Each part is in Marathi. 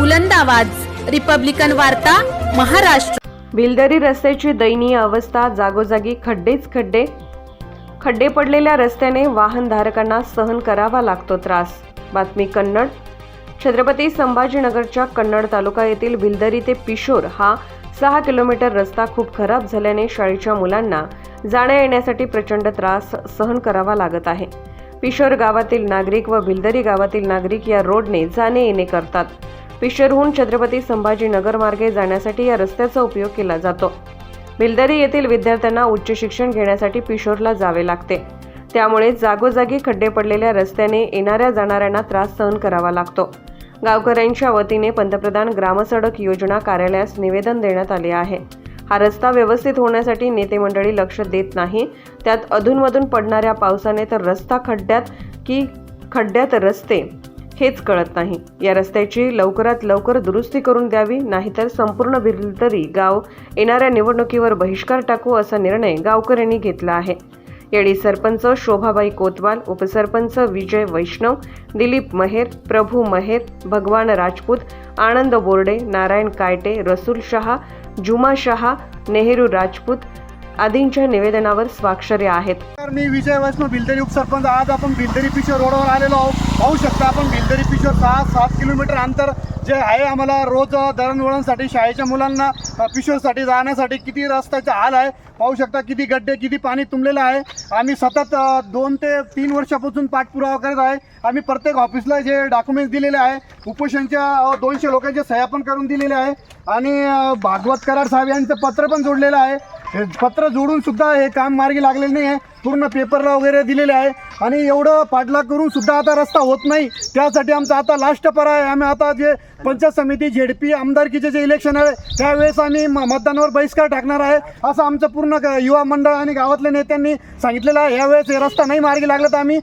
बुलंद आवाज. रिपब्लिकन वार्ता महाराष्ट्र. बिलदरी रस्त्याची दयनीय अवस्था जागोजागी खड्डेच खड्डे. खड्डे पडलेल्या रस्त्याने वाहनधारकांना सहन करावा लागतो त्रास. बातमी कन्नड. छत्रपती संभाजीनगरच्या कन्नड तालुका येथील भिलदरी ते पिशोर हा सहा किलोमीटर रस्ता खूप खराब झाल्याने शाळेच्या मुलांना जाण्या येण्यासाठी प्रचंड त्रास सहन करावा लागत आहे. पिशोर गावातील नागरिक व भिलदरी गावातील नागरिक या रोडने जाणे येणे करतात. पिशोरहून छत्रपती संभाजीनगर मार्गे जाण्यासाठी या रस्त्याचा उपयोग केला जातो. बिलदरी येथील विद्यार्थ्यांना उच्च शिक्षण घेण्यासाठी पिशोरला जावे लागते. त्यामुळे जागोजागी खड्डे पडलेल्या रस्त्याने येणाऱ्या जाणाऱ्यांना त्रास सहन करावा लागतो. गावकऱ्यांच्या वतीने पंतप्रधान ग्रामसडक योजना कार्यालयास निवेदन देण्यात आले आहे. हा रस्ता व्यवस्थित होण्यासाठी नेते मंडळी लक्ष देत नाही. त्यात अधूनमधून पडणाऱ्या पावसाने तर रस्ता खड्ड्यात की खड्ड्यात रस्ते हेच कळत नाही. या रस्त्याची लवकरात लवकर दुरुस्ती करून द्यावी नाहीतर संपूर्ण बिलतरी गाव येणाऱ्या निवडणुकीवर बहिष्कार टाकू असा निर्णय गावकऱ्यांनी घेतला आहे. यावेळी सरपंच शोभाबाई कोतवाल उपसरपंच विजय वैष्णव दिलीप महेर प्रभू महेर भगवान राजपूत आनंद बोर्डे नारायण कायटे रसूल शहा जुमा शहा नेहरू राजपूत आदींच्या निवेदनावर स्वाक्षऱ्या आहेत. तर मी विजय वैष्णव बिलदरी उपसरपंच आज आपण बिलदरी पिशोर रोडवर आलेलो आहोत. पाहू शकता आपण बिलदरी पिशोर सहा सात किलोमीटर अंतर जे आहे आम्हाला रोज दळणवळणसाठी शाळेच्या मुलांना पिशोरसाठी जाण्यासाठी किती रस्त्याचा हाल आहे. पाहू शकता किती गड्डे किती पाणी तुंबलेलं आहे. आम्ही सतत दोन ते तीन वर्षापासून पाठपुरावा करत आहे. आम्ही प्रत्येक ऑफिसला जे डॉक्युमेंट्स दिलेले आहे उपोषणच्या दोनशे लोकांच्या सह्या पण करून दिलेल्या आहे. आणि भागवत कराड साहेब यांचं पत्र पण जोडलेलं आहे. हे पत्र जोडून सुद्धा हे काम मार्गी लागलेलं नाही आहे पूर्ण पेपरला वगैरे दिलेले आहे. आणि एवढं पाठलाग करून सुद्धा आता रस्ता होत नाही. त्यासाठी आमचा आता लास्ट पर्याय आहे. आम्ही आता जे पंचायत समिती झेडपी आमदारकीचे जे इलेक्शन आहे त्यावेळेस आम्ही म- मतदानावर बहिष्कार टाकणार आहे असं आमचं पूर्ण युवा मंडळ आणि गावातल्या नेत्यांनी सांगितलेलं आहे. यावेळेस हे रस्ता नाही मार्गी लागला तर आम्ही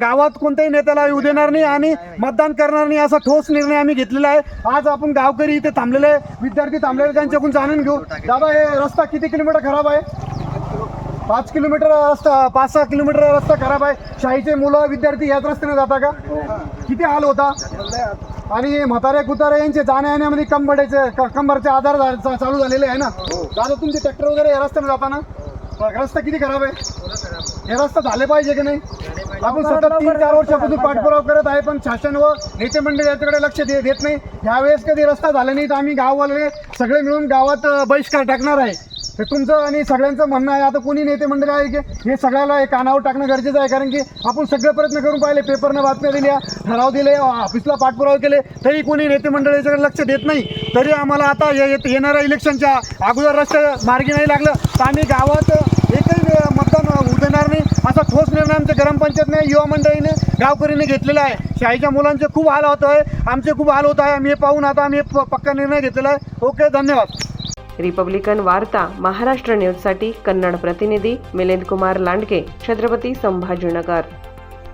गावात कोणत्याही नेत्याला येऊ देणार नाही आणि मतदान करणार नाही असा ठोस निर्णय आम्ही घेतलेला आहे. आज आपण गावकरी इथे थांबलेले आहे. विद्यार्थी थांबलेले त्यांच्याकडून जाणून घेऊ. दादा हे रस्ता किती किलोमीटर खराब आहे? पाच किलोमीटर रस्ता पाच सहा किलोमीटर रस्ता खराब आहे. शाळेचे मुलं विद्यार्थी याच रस्त्याने जाता का? किती हाल होता? आणि म्हातारे कुतारे यांचे जाण्या येण्यामध्ये कंबरचे कंबरचे आधार चालू झालेले आहे ना? दादा तुमचे ट्रॅक्टर वगैरे या रस्त्याने जाताना? रस्ता किती खराब आहे? हे रस्ता झाले पाहिजे की नाही? आपण सतत तीन चार वर्षापासून पाठपुरावा करत आहे पण शासन व नेते मंडळी याच्याकडे लक्ष देत नाही. यावेळेस कधी रस्ता झाला नाही तर आम्ही गाववाले सगळे मिळून गावात बहिष्कार टाकणार आहे. हे तुमचं आणि सगळ्यांचं म्हणणं आहे. आता कोणी नेते मंडळ आहे की हे सगळ्याला एक कानावर टाकणं गरजेचं आहे. कारण की आपण सगळे प्रयत्न करून पाहिले पेपरनं बातम्या दिल्या ठराव दिले ऑफिसला पाठपुरावा केले तरी कोणी नेते मंडळ याच्याकडे लक्ष देत नाही. तरी आम्हाला आता येत- येणाऱ्या इलेक्शनच्या अगोदर रस्ते मार्गी नाही लागलं. तर आम्ही गावात एकही मतदान होऊ नाही. असा ठोस निर्णय आमच्या ग्रामपंचायतने युवा मंडळीने गावकरीने घेतलेला आहे. शाळेच्या मुलांचे खूप हाल होत आहे. आमचे खूप हाल होत आहे. आम्ही हे पाहून आता आम्ही प- पक्का निर्णय घेतलेला आहे. ओके धन्यवाद. रिपब्लिकन वार्ता महाराष्ट्र न्यूजसाठी कन्नड प्रतिनिधी मिलिंद कुमार लांडगे छत्रपती संभाजीनगर.